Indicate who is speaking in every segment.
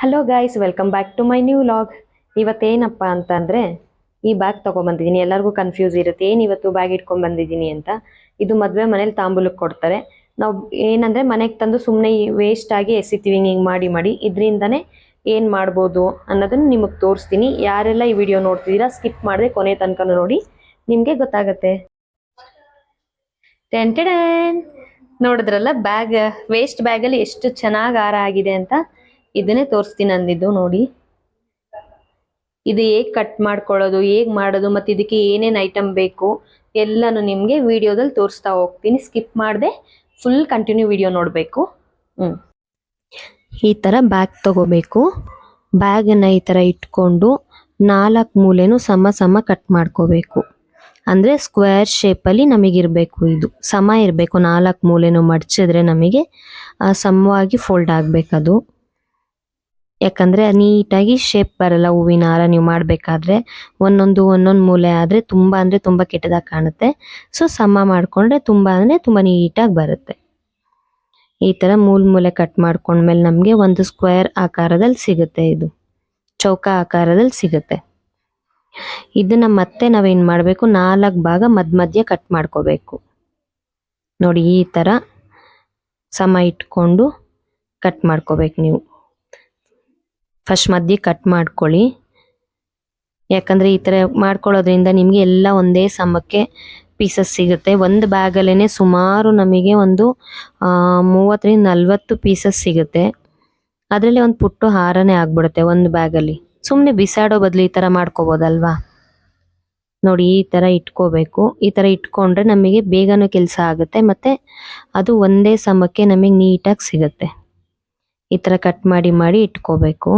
Speaker 1: Hello guys welcome back to my new vlog ಇವತ್ತೇನಪ್ಪ ಅಂತಂದರೆ ಈ bag ತೊಗೊಂಬಂದಿದ್ದೀನಿ. ಎಲ್ಲರಿಗೂ ಕನ್ಫ್ಯೂಸ್ ಇರುತ್ತೆ. ಏನು ಇವತ್ತು ಬ್ಯಾಗ್ ಇಟ್ಕೊಂಡು ಬಂದಿದ್ದೀನಿ ಅಂತ. ಇದು ಮದುವೆ ಮನೇಲಿ ತಾಂಬೂಲಕ್ಕೆ ಕೊಡ್ತಾರೆ. ನಾವು ಏನಂದರೆ ಮನೆಗೆ ತಂದು ಸುಮ್ಮನೆ ವೇಸ್ಟ್ ಆಗಿ ಎಸಿತೀವಿ, ಹಿಂಗೆ ಮಾಡಿ ಮಾಡಿ. ಇದರಿಂದನೇ ಏನು ಮಾಡ್ಬೋದು ಅನ್ನೋದನ್ನು ನಿಮಗೆ ತೋರಿಸ್ತೀನಿ. ಯಾರೆಲ್ಲ ಈ ವಿಡಿಯೋ ನೋಡ್ತಿದ್ದೀರಾ ಸ್ಕಿಪ್ ಮಾಡದೆ ಕೊನೆ ತನಕ ನೋಡಿ. ನಿಮಗೆ ಗೊತ್ತಾಗತ್ತೆ. ಟೆಂಟೆಡ್ ನೋಡಿದ್ರಲ್ಲ ಬ್ಯಾಗ್ ವೇಸ್ಟ್ ಬ್ಯಾಗಲ್ಲಿ ಎಷ್ಟು ಚೆನ್ನಾಗಿ ಆರ ಆಗಿದೆ ಅಂತ. ಇದನ್ನೇ ತೋರಿಸ್ತೀನಿ ಅಂದಿದ್ದು ನೋಡಿ. ಇದು ಹೇಗೆ ಕಟ್ ಮಾಡ್ಕೊಳ್ಳೋದು, ಹೇಗೆ ಮಾಡೋದು, ಮತ್ತು ಇದಕ್ಕೆ ಏನೇನು ಐಟಮ್ ಬೇಕು, ಎಲ್ಲಾನು ನಿಮಗೆ ವಿಡಿಯೋದಲ್ಲಿ ತೋರಿಸ್ತಾ ಹೋಗ್ತೀನಿ. ಸ್ಕಿಪ್ ಮಾಡದೆ ಫುಲ್ ಕಂಟಿನ್ಯೂ ವಿಡಿಯೋ ನೋಡಬೇಕು. ಹ್ಮ್. ಈ ತರ ಬ್ಯಾಗ್ ತಗೋಬೇಕು. ಬ್ಯಾಗನ್ನು ಈ ತರ ಇಟ್ಕೊಂಡು ನಾಲ್ಕು ಮೂಲೆನೂ ಸಮ ಸಮ ಕಟ್ ಮಾಡ್ಕೋಬೇಕು. ಅಂದ್ರೆ ಸ್ಕ್ವೇರ್ ಶೇಪಲ್ಲಿ ಇರಬೇಕು ಇದು. ಸಮ ಇರಬೇಕು, ನಾಲ್ಕು ಮೂಲೆನೂ ಮಡಚಿದ್ರೆ ನಮಗೆ ಸಮವಾಗಿ ಫೋಲ್ಡ್ ಆಗ್ಬೇಕದು. ಯಾಕಂದ್ರೆ ನೀಟಾಗಿ ಶೇಪ್ ಬರಲ್ಲ ಹೂವಿನ ಹಾರ, ನೀವು ಮಾಡಬೇಕಾದ್ರೆ. ಒಂದೊಂದು ಒಂದೊಂದು ಮೂಲೆ ಆದರೆ ತುಂಬ ಅಂದರೆ ತುಂಬ ಕೆಟ್ಟದಾಗಿ ಕಾಣುತ್ತೆ. ಸೊ ಸಮ ಮಾಡಿಕೊಂಡ್ರೆ ತುಂಬ ಅಂದರೆ ತುಂಬ ನೀಟಾಗಿ ಬರುತ್ತೆ. ಈ ಥರ ಮೂಲ ಮೂಲೆ ಕಟ್ ಮಾಡ್ಕೊಂಡ್ಮೇಲೆ ನಮಗೆ ಒಂದು ಸ್ಕ್ವೇರ್ ಆಕಾರದಲ್ಲಿ ಸಿಗುತ್ತೆ ಇದು. ಚೌಕ ಆಕಾರದಲ್ಲಿ ಸಿಗುತ್ತೆ. ಇದನ್ನ ಮತ್ತೆ ನಾವೇನು ಮಾಡಬೇಕು? ನಾಲ್ಕು ಭಾಗ ಮಧ್ಯ ಮಧ್ಯ ಕಟ್ ಮಾಡ್ಕೋಬೇಕು. ನೋಡಿ, ಈ ಥರ ಸಮ ಇಟ್ಕೊಂಡು ಕಟ್ ಮಾಡ್ಕೋಬೇಕು ನೀವು. ಫಸ್ಟ್ ಮಧ್ಯೆ ಕಟ್ ಮಾಡ್ಕೊಳ್ಳಿ. ಯಾಕಂದ್ರೆ ಈ ತರ ಮಾಡ್ಕೊಳ್ಳೋದ್ರಿಂದ ನಿಮಗೆ ಎಲ್ಲ ಒಂದೇ ಸಮಕ್ಕೆ ಪೀಸಸ್ ಸಿಗುತ್ತೆ. ಒಂದು ಬ್ಯಾಗಲ್ಲೇ ಸುಮಾರು ನಮಗೆ ಒಂದು ಮೂವತ್ತರಿಂದ ನಲ್ವತ್ತು ಪೀಸಸ್ ಸಿಗುತ್ತೆ. ಅದರಲ್ಲಿ ಒಂದು ಪುಟ್ಟು ಹಾರನೇ ಆಗ್ಬಿಡುತ್ತೆ ಒಂದು ಬ್ಯಾಗಲ್ಲಿ ಸುಮ್ಮನೆ ಬಿಸಾಡೋ ಬದಲು ಈ ಥರ ಮಾಡ್ಕೋಬೋದಲ್ವಾ? ನೋಡಿ, ಈ ಥರ ಇಟ್ಕೋಬೇಕು. ಈ ಥರ ಇಟ್ಕೊಂಡ್ರೆ ನಮಗೆ ಬೇಗನೂ ಕೆಲಸ ಆಗುತ್ತೆ. ಮತ್ತೆ ಅದು ಒಂದೇ ಸಮಕ್ಕೆ ನಮಗೆ ನೀಟಾಗಿ ಸಿಗುತ್ತೆ. ಈ ಥರ ಕಟ್ ಮಾಡಿ ಮಾಡಿ ಇಟ್ಕೋಬೇಕು.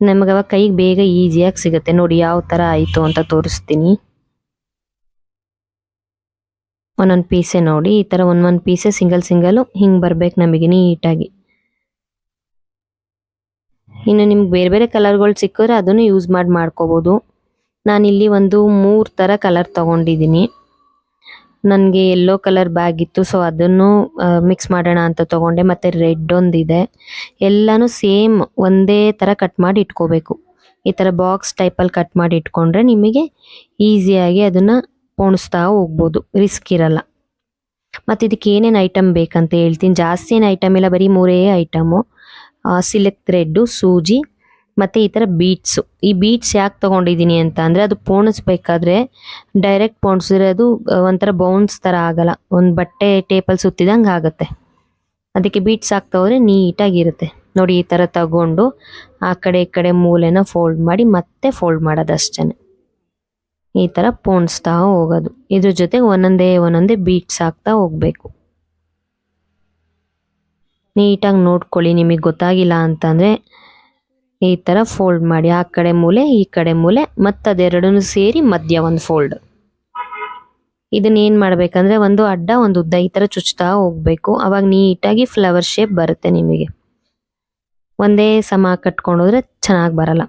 Speaker 1: ನಮಗೆ ಅವಾಗ ಕೈಗೆ ಬೇಗ ಈಸಿಯಾಗಿ ಸಿಗುತ್ತೆ. ನೋಡಿ ಯಾವ ತರ ಆಯಿತು ಅಂತ ತೋರಿಸ್ತೀನಿ. ಒಂದೊಂದು ಪೀಸೆ ನೋಡಿ. ಈ ತರ ಒಂದೊಂದು ಪೀಸೆ ಸಿಂಗಲ್ ಸಿಂಗಲ್ ಹಿಂಗೆ ಬರ್ಬೇಕು ನಮಗೆ ನೀಟಾಗಿ. ಇನ್ನು ನಿಮ್ಗೆ ಬೇರೆ ಬೇರೆ ಕಲರ್ಗಳು ಸಿಕ್ಕಿದ್ರೆ ಅದನ್ನು ಯೂಸ್ ಮಾಡಿ, ಮಾಡ್ಕೋಬೋದು. ನಾನಿಲ್ಲಿ ಒಂದು ಮೂರು ತರ ಕಲರ್ ತಗೊಂಡಿದ್ದೀನಿ. ನನಗೆ ಯೆಲ್ಲೋ ಕಲರ್ ಬ್ಯಾಗ್ ಇತ್ತು ಸೊ ಅದನ್ನು ಮಿಕ್ಸ್ ಮಾಡೋಣ ಅಂತ ತಗೊಂಡೆ. ಮತ್ತು ರೆಡ್ ಒಂದಿದೆ. ಎಲ್ಲನೂ ಸೇಮ್ ಒಂದೇ ಥರ ಕಟ್ ಮಾಡಿ ಇಟ್ಕೋಬೇಕು. ಈ ಥರ ಬಾಕ್ಸ್ ಟೈಪಲ್ಲಿ ಕಟ್ ಮಾಡಿ ಇಟ್ಕೊಂಡ್ರೆ ನಿಮಗೆ ಈಸಿಯಾಗಿ ಅದನ್ನು ಪೋಣಿಸ್ತಾ ಹೋಗ್ಬೋದು. ರಿಸ್ಕ್ ಇರಲ್ಲ. ಮತ್ತು ಇದಕ್ಕೆ ಏನೇನು ಐಟಮ್ ಬೇಕಂತ ಹೇಳ್ತೀನಿ. ಜಾಸ್ತಿ ಏನು ಐಟಮ್ ಇಲ್ಲ, ಬರೀ ಮೂರೇ ಐಟಮು ಸಿಲೆಕ್ಟ್ ಥ್ರೆಡ್ಡು ಸೂಜಿ ಮತ್ತೆ ಈ ಥರ ಬೀಟ್ಸು ಈ ಬೀಟ್ಸ್ ಯಾಕೆ ತಗೊಂಡಿದ್ದೀನಿ ಅಂತ ಅಂದರೆ ಅದು ಪೋಣಿಸ್ಬೇಕಾದ್ರೆ ಡೈರೆಕ್ಟ್ ಪೋಣಿಸಿದ್ರೆ ಅದು ಒಂಥರ ಬೌನ್ಸ್ ಥರ ಆಗಲ್ಲ. ಒಂದು ಬಟ್ಟೆ ಟೇಪಲ್ಲಿ ಸುತ್ತಿದಂಗೆ ಆಗುತ್ತೆ. ಅದಕ್ಕೆ ಬೀಟ್ಸ್ ಹಾಕ್ತಾ ಹೋದರೆ ನೀಟಾಗಿರುತ್ತೆ. ನೋಡಿ ಈ ಥರ ತಗೊಂಡು ಆ ಕಡೆ ಈ ಕಡೆ ಮೂಲೆನ ಫೋಲ್ಡ್ ಮಾಡಿ ಮತ್ತೆ ಫೋಲ್ಡ್ ಮಾಡೋದು ಅಷ್ಟೇ ಈ ಥರ ಪೋಣಿಸ್ತಾ ಹೋಗೋದು. ಇದ್ರ ಜೊತೆಗೆ ಒಂದೊಂದೇ ಒಂದೊಂದೇ ಬೀಟ್ಸ್ ಹಾಕ್ತಾ ಹೋಗಬೇಕು. ನೀಟಾಗಿ ನೋಡ್ಕೊಳ್ಳಿ, ನಿಮಗೆ ಗೊತ್ತಾಗಿಲ್ಲ ಅಂತಂದ್ರೆ ಈ ತರ ಫೋಲ್ಡ್ ಮಾಡಿ, ಆ ಕಡೆ ಮೂಲೆ, ಈ ಕಡೆ ಮೂಲೆ ಮತ್ತೆ ಅದೆರಡೂ ಸೇರಿ ಮಧ್ಯ ಒಂದು ಫೋಲ್ಡ್ ಇದನ್ನ ಏನ್ ಮಾಡ್ಬೇಕಂದ್ರೆ ಒಂದು ಅಡ್ಡ, ಒಂದು ಉದ್ದ ಈ ತರ ಚುಚ್ತಾ ಹೋಗ್ಬೇಕು. ಅವಾಗ ನೀಟಾಗಿ ಫ್ಲವರ್ ಶೇಪ್ ಬರುತ್ತೆ ನಿಮಗೆ. ಒಂದೇ ಸಮ ಕಟ್ಕೊಂಡೋದ್ರೆ ಚೆನ್ನಾಗಿ ಬರಲ್ಲ.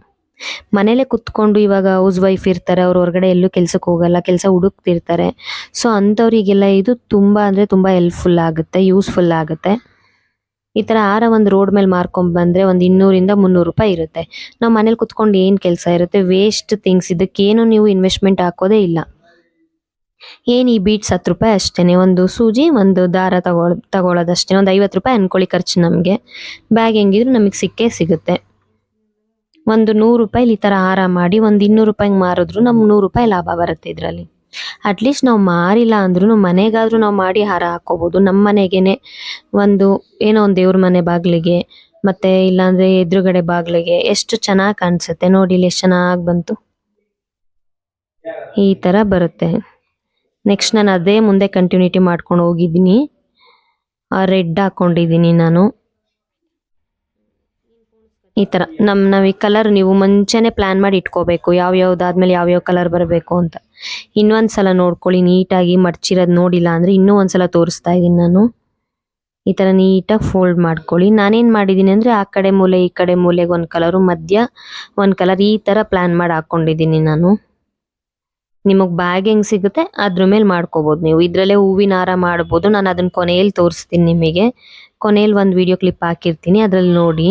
Speaker 1: ಮನೇಲೆ ಕುತ್ಕೊಂಡು ಇವಾಗ ಹೌಸ್ ವೈಫ್ ಇರ್ತಾರೆ, ಅವ್ರು ಹೊರಗಡೆ ಎಲ್ಲೂ ಕೆಲ್ಸಕ್ಕೆ ಹೋಗಲ್ಲ, ಕೆಲಸ ಹುಡುಕ್ತಿರ್ತಾರೆ. ಸೊ ಅಂಥವರಿಗೆಲ್ಲ ಇದು ತುಂಬಾ ಅಂದ್ರೆ ತುಂಬಾ ಹೆಲ್ಪ್ಫುಲ್ ಆಗುತ್ತೆ ಯೂಸ್ಫುಲ್ ಆಗುತ್ತೆ. ಈ ತರ ಹಾರ ಒಂದು ರೋಡ್ ಮೇಲೆ ಮಾರ್ಕೊಂಡ್ ಬಂದ್ರೆ ಒಂದು ಇನ್ನೂರಿಂದ ಮುನ್ನೂರು ರೂಪಾಯಿ ಇರುತ್ತೆ. ನಾವು ಮನೇಲಿ ಕುತ್ಕೊಂಡು ಏನ್ ಕೆಲಸ ಇರುತ್ತೆ? ವೇಸ್ಟ್ ಥಿಂಗ್ಸ್ ಇದಕ್ಕೇನು ನೀವು ಇನ್ವೆಸ್ಟ್ಮೆಂಟ್ ಹಾಕೋದೇ ಇಲ್ಲ. ಏನ್ ಈ ಬೀಟ್ಸ್ ಹತ್ತು ರೂಪಾಯಿ ಅಷ್ಟೇನೆ. ಒಂದು ಸೂಜಿ, ಒಂದು ದಾರ ತಗೊಳ್ ತಗೊಳ್ಳೋದಷ್ಟೇ ಒಂದು ಐವತ್ತು ರೂಪಾಯಿ ಅನ್ಕೊಳ್ಳಿ ಖರ್ಚು ನಮಗೆ. ಬ್ಯಾಗ್ ಹೆಂಗಿದ್ರು ನಮಗೆ ಸಿಕ್ಕೇ ಸಿಗುತ್ತೆ. ಒಂದು ನೂರು ರೂಪಾಯಿ ಈ ತರ ಹಾರ ಮಾಡಿ ಒಂದು ಇನ್ನೂರು ರೂಪಾಯಿಗೆ ಮಾರಿದ್ರು ನಮ್ಗೆ ನೂರು ರೂಪಾಯಿ ಲಾಭ ಬರುತ್ತೆ ಇದರಲ್ಲಿ. ಅಟ್ಲೀಸ್ಟ್ ನಾವು ಮಾರಿಲ್ಲ ಅಂದ್ರೂ ಮನೆಗಾದ್ರೂ ನಾವು ಮಾಡಿ ಹಾರ ಹಾಕೋಬಹುದು ನಮ್ಮ ಮನೆಗೇನೆ ಒಂದು ಏನೋ ಒಂದು ದೇವ್ರ ಮನೆ ಬಾಗ್ಲಿಗೆ ಮತ್ತೆ ಇಲ್ಲಾಂದ್ರೆ ಎದುರುಗಡೆ ಬಾಗ್ಲಿಗೆ ಎಷ್ಟು ಚೆನ್ನಾಗಿ ಕಾಣಿಸುತ್ತೆ. ನೋಡಿ ಇಲ್ಲಿ ಎಷ್ಟು ಚೆನ್ನಾಗಿ ಬಂತು. ಈ ತರ ಬರುತ್ತೆ. ನೆಕ್ಸ್ಟ್ ನಾನು ಅದೇ ಮುಂದೆ ಕಂಟಿನ್ಯೂಟಿ ಮಾಡ್ಕೊಂಡು ಹೋಗಿದ್ದೀನಿ. ರೆಡ್ ಹಾಕೊಂಡಿದ್ದೀನಿ ನಾನು. ಈ ತರ. ನಮ್, ನಾವು ಈ ಕಲರ್ ನೀವು ಮುಂಚೆನೆ ಪ್ಲಾನ್ ಮಾಡಿ ಇಟ್ಕೋಬೇಕು. ಯಾವ ಯಾವ್ಯಾವ ಯಾವ ಯಾವ ಕಲರ್ ಬರಬೇಕು ಅಂತ. ಇನ್ನೊಂದ್ಸಲ ನೋಡ್ಕೊಳ್ಳಿ, ನೀಟಾಗಿ ಮಡ್ಚಿರೋದು ನೋಡಿಲ್ಲ ಅಂದ್ರೆ ಇನ್ನೂ ಒಂದ್ಸಲ ತೋರಿಸ್ತಾ ಇದ್ದೀನಿ ನಾನು. ಈ ತರ ನೀಟಾಗಿ ಫೋಲ್ಡ್ ಮಾಡ್ಕೊಳ್ಳಿ. ನಾನೇನು ಮಾಡಿದೀನಿ ಅಂದ್ರೆ ಆ ಕಡೆ ಮೂಲೆ, ಈ ಕಡೆ ಮೂಲೆಗೆ ಒಂದು ಕಲರು ಮಧ್ಯ ಒಂದು ಕಲರ್ ಈ ತರ ಪ್ಲಾನ್ ಮಾಡಿ ಹಾಕ್ಕೊಂಡಿದ್ದೀನಿ ನಾನು. ನಿಮಗೆ ಬ್ಯಾಗ್ ಹೆಂಗೆ ಸಿಗುತ್ತೆ ಅದ್ರ ಮೇಲೆ ಮಾಡ್ಕೋಬಹುದು ನೀವು. ಇದ್ರಲ್ಲೇ ಹೂವಿನ ಹಾರ ಮಾಡ್ಬೋದು. ನಾನು ಅದನ್ನ ಕೊನೆಯಲ್ಲಿ ತೋರಿಸ್ತೀನಿ ನಿಮಗೆ. ಕೊನೆಯಲ್ಲಿ ಒಂದು ವಿಡಿಯೋ ಕ್ಲಿಪ್ ಹಾಕಿರ್ತೀನಿ. ಅದರಲ್ಲಿ ನೋಡಿ.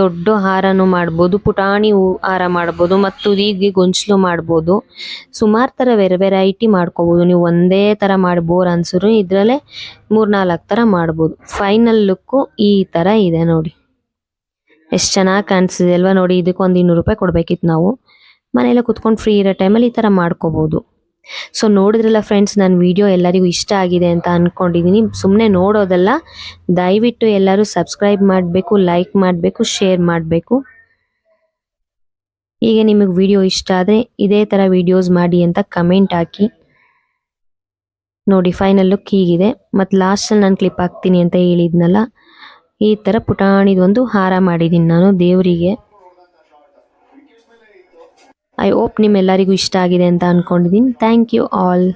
Speaker 1: ದೊಡ್ಡ ಹಾರನು ಮಾಡ್ಬೋದು, ಪುಟಾಣಿ ಹೂ ಹಾರ ಮಾಡ್ಬೋದು ಮತ್ತು ಹೀಗೆ ಗೊಂಚಲು ಮಾಡ್ಬೋದು. ಸುಮಾರು ಥರ ವೆರ್ ವೆರೈಟಿ ಮಾಡ್ಕೋಬೋದು. ನೀವು ಒಂದೇ ಥರ ಮಾಡಿ ಬೋರ್ ಅನ್ಸಿದ್ರು ಇದರಲ್ಲೇ ಮೂರ್ನಾಲ್ಕು ಥರ ಮಾಡ್ಬೋದು. ಫೈನಲ್ ಲುಕ್ಕು ಈ ಥರ ಇದೆ ನೋಡಿ. ಎಷ್ಟು ಚೆನ್ನಾಗಿ ಕಾಣಿಸಿದೆ ಅಲ್ವಾ ನೋಡಿ. ಇದಕ್ಕೆ ಒಂದು ಇನ್ನೂರು ರೂಪಾಯಿ ಕೊಡಬೇಕಿತ್ತು ನಾವು. ಮನೇಲೆ ಕುತ್ಕೊಂಡು ಫ್ರೀ ಇರೋ ಟೈಮಲ್ಲಿ ಈ ಥರ ಮಾಡ್ಕೋಬೋದು. ಸೊ ನೋಡಿದ್ರಲ್ಲ ಫ್ರೆಂಡ್ಸ್ ನನ್ನ ವಿಡಿಯೋ ಎಲ್ಲರಿಗೂ ಇಷ್ಟ ಆಗಿದೆ ಅಂತ ಅಂದ್ಕೊಂಡಿದ್ದೀನಿ ಸುಮ್ಮನೆ ನೋಡೋದಲ್ಲ, ದಯವಿಟ್ಟು ಎಲ್ಲರೂ ಸಬ್ಸ್ಕ್ರೈಬ್ ಮಾಡಬೇಕು ಲೈಕ್ ಮಾಡಬೇಕು ಶೇರ್ ಮಾಡಬೇಕು. ಈಗ ನಿಮಗೆ ವಿಡಿಯೋ ಇಷ್ಟ ಆದರೆ ಇದೇ ಥರ ವಿಡಿಯೋಸ್ ಮಾಡಿ ಅಂತ ಕಮೆಂಟ್ ಹಾಕಿ. ನೋಡಿ ಫೈನಲ್ ಲುಕ್ ಹೀಗಿದೆ. ಮತ್ತು ಲಾಸ್ಟಲ್ಲಿ ನಾನು ಕ್ಲಿಪ್ ಹಾಕ್ತೀನಿ ಅಂತ ಹೇಳಿದ್ನಲ್ಲ, ಈ ಥರ ಪುಟಾಣಿದೊಂದು ಹಾರ ಮಾಡಿದ್ದೀನಿ ನಾನು ದೇವರಿಗೆ. ಐ ಹೋಪ್ ನಿಮ್ಮೆಲ್ಲರಿಗೂ ಇಷ್ಟ ಆಗಿದೆ ಅಂತ ಅಂದ್ಕೊಂಡಿದ್ದೀನಿ ಥ್ಯಾಂಕ್ ಯು ಆಲ್